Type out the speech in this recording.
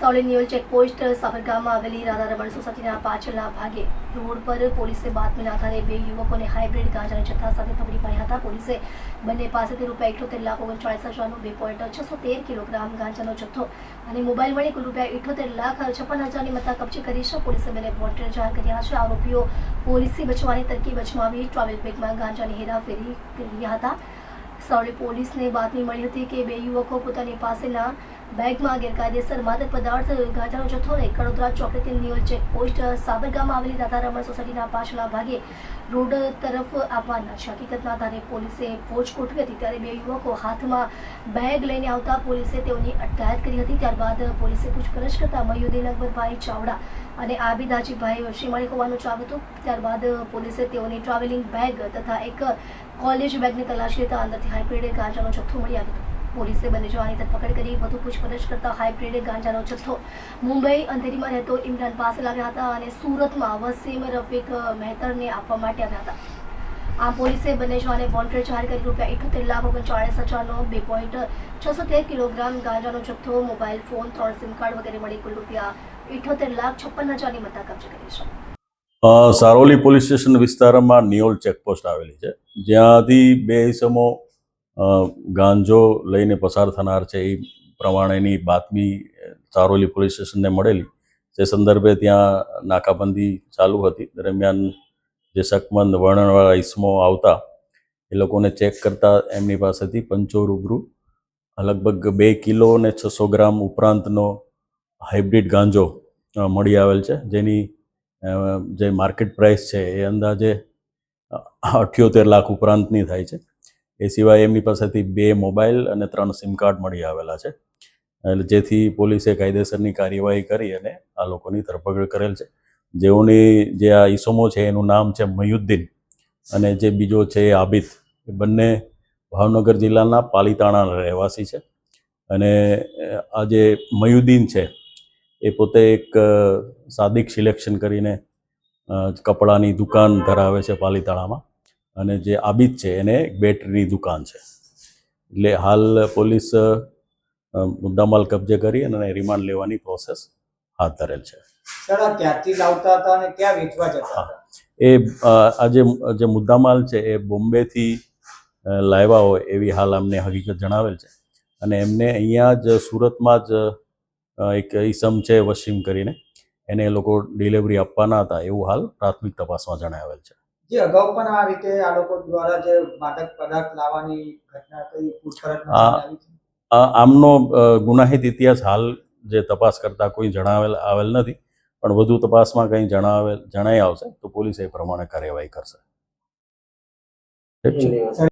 Savli ન્યુઅલ checkpost સાબરકામમાં આવેલી રાધા રમણ સોસાયટીના પાછળના ભાગે રોડ પર પોલીસે બાતમીના આધારે બે યુવકોને હાઇબ્રિડ ગાંજાના જથ્થા સાથે પકડી પાડ્યા હતા. પોલીસે બંને પાસેથી રૂપિયા ઇઠોતેર લાખ ઓગણચાળીસ હજારનો બે પોઈન્ટ છસો તેર કિલોગ્રામ ગાંજાનો જથ્થો અને મોબાઈલ મળી કુલ રૂપિયા ઇઠોતેર લાખ છપ્પન હજારની મત્તા કબજે કરી છે. પોલીસે બંને વોન્ટેડ જાહેર કર્યા છે. આરોપીઓ પોલીસથી બચવાની તરકીબ અજમાવી ટ્રાવેલ બેગમાં ગાંજાની હેરાફેરી કરી રહ્યા હતા. સાવલી પોલીસને બાતમી મળી હતી કે બે યુવકો પોતાની પાસેના બેગમાં ગેરકાયદેસર માદક પદાર્થ, ગાંજાનો જથ્થો લઈ કડોદરા ચોકડીથી ન્યુઅલ ચેકપોસ્ટ સાબરગામમાં આવેલી રાધા સોસાયટીના પાછળના ભાગે રોડ તરફ આવવાના છે. હકીકતના આધારે પોલીસે ફોજ ગોઠવી હતી ત્યારે બે યુવકો હાથમાં બેગ લઈને આવતા પોલીસે તેઓની અટકાયત કરી હતી. ત્યારબાદ પોલીસે પૂછપરછ કરતા મયુદ્દીન અકબરભાઈ ચાવડા અને આબિદ હાજીભાઈ વશી મળી હોવાનું ચાવ્યું હતું ત્યારબાદ પોલીસે તેઓની ટ્રાવેલિંગ બેગ તથા એક કોલેજ બેગની તલાશ લેતા અંદરથી હાઈબ્રિડ ગાંજાનો જથ્થો મળી આવ્યો હતો. પોલીસે બંને જવાની ધરપકડ કરી, વધુ પૂછપરછ કરતા હાઈબ્રિડ ગાંજાનો જથ્થો મુંબઈ અંધેરીમાં રહેતો ઇમરાન પાસે લાવ્યા હતા અને સુરતમાં વસીમ રફીક મહેતરને આપવા માટે આવ્યા હતા. આમ પોલીસે બંને જવાને વોન્ટેડ જાહેર કરી રૂપિયા ઇઠોતેર લાખ ઓગણચાળીસ હજારનો બે પોઈન્ટ છસો તેર કિલોગ્રામ ગાંજાનો જથ્થો મોબાઈલ ફોન ત્રણ સિમ કાર્ડ વગેરે મળી કુલ રૂપિયા સારોલી પોલીસ સ્ટેશન વિસ્તારમાં નિયોલ ચેકપોસ્ટ આવેલી છે. જ્યાંથી બે ઇસમો ગાંજો લઈને પસાર થનાર છે. એ પ્રમાણેની બાતમી સારોલી પોલીસ સ્ટેશનને મળેલી. તે સંદર્ભે ત્યાં નાકાબંધી ચાલુ હતી. દરમિયાન જે શકમંદ વર્ણનવાળા ઇસમો આવતા, એ લોકોને ચેક કરતા એમની પાસેથી પંચો રૂબરૂ, લગભગ બે કિલો ને છસો ગ્રામ ઉપરાંતનો હાઇબ્રિડ ગાંજો મળી આવેલ છે. જેની જે માર્કેટ પ્રાઇસ છે એ અંદાજે અઠ્યોતેર લાખ ઉપરાંતની થાય છે. એ સિવાય એમની પાસેથી બે મોબાઈલ અને ત્રણ સિમ કાર્ડ મળી આવેલા છે. એટલે જેથી પોલીસે કાયદેસરની કાર્યવાહી કરી અને આ લોકોની ધરપકડ કરેલ છે. જેઓની જે આ ઈસમો છે એનું નામ છે મયુદ્દીન અને જે બીજો છે એ આબિદ. એ બંને ભાવનગર જિલ્લાના પાલીતાણાના રહેવાસી છે. અને આ જે મયુદ્દીન છે એ પોતે એક સાદિક સિલેક્શન કરીને કપડાની દુકાન ધરાવે છે પાલીતાણામાં. અને જે આબિદ છે એને એક બેટરીની દુકાન છે. એટલે હાલ પોલીસ મુદ્દામાલ કબજે કરી અને રિમાન્ડ લેવાની પ્રોસેસ હાથ ધરેલ છે. એ આ જે મુદ્દામાલ છે એ બોમ્બેથી લાવ્યા હોય એવી હાલ અમને હકીકત જણાવેલ છે. અને એમને અહીંયા જ સુરતમાં જ એક ઈસમ છે વસીમ કરીને. એને એ લોકો ડિલિવરી આપવાના હતા એવું હાલ પ્રાથમિક તપાસમાં જણાવેલ છે. જે અગાઉ પણ આ રીતે આ લોકો દ્વારા જે માદક પદાર્થ લાવવાની ઘટના? આ આમનો ગુનાહિત ઇતિહાસ હાલ જે તપાસ કરતા કોઈ જણાવેલ આવેલ નથી. પણ વધુ તપાસમાં કંઈ જણાવેલ જણાઈ આવશે તો પોલીસ એ પ્રમાણે કાર્યવાહી કરશે. ઠીક છે? સર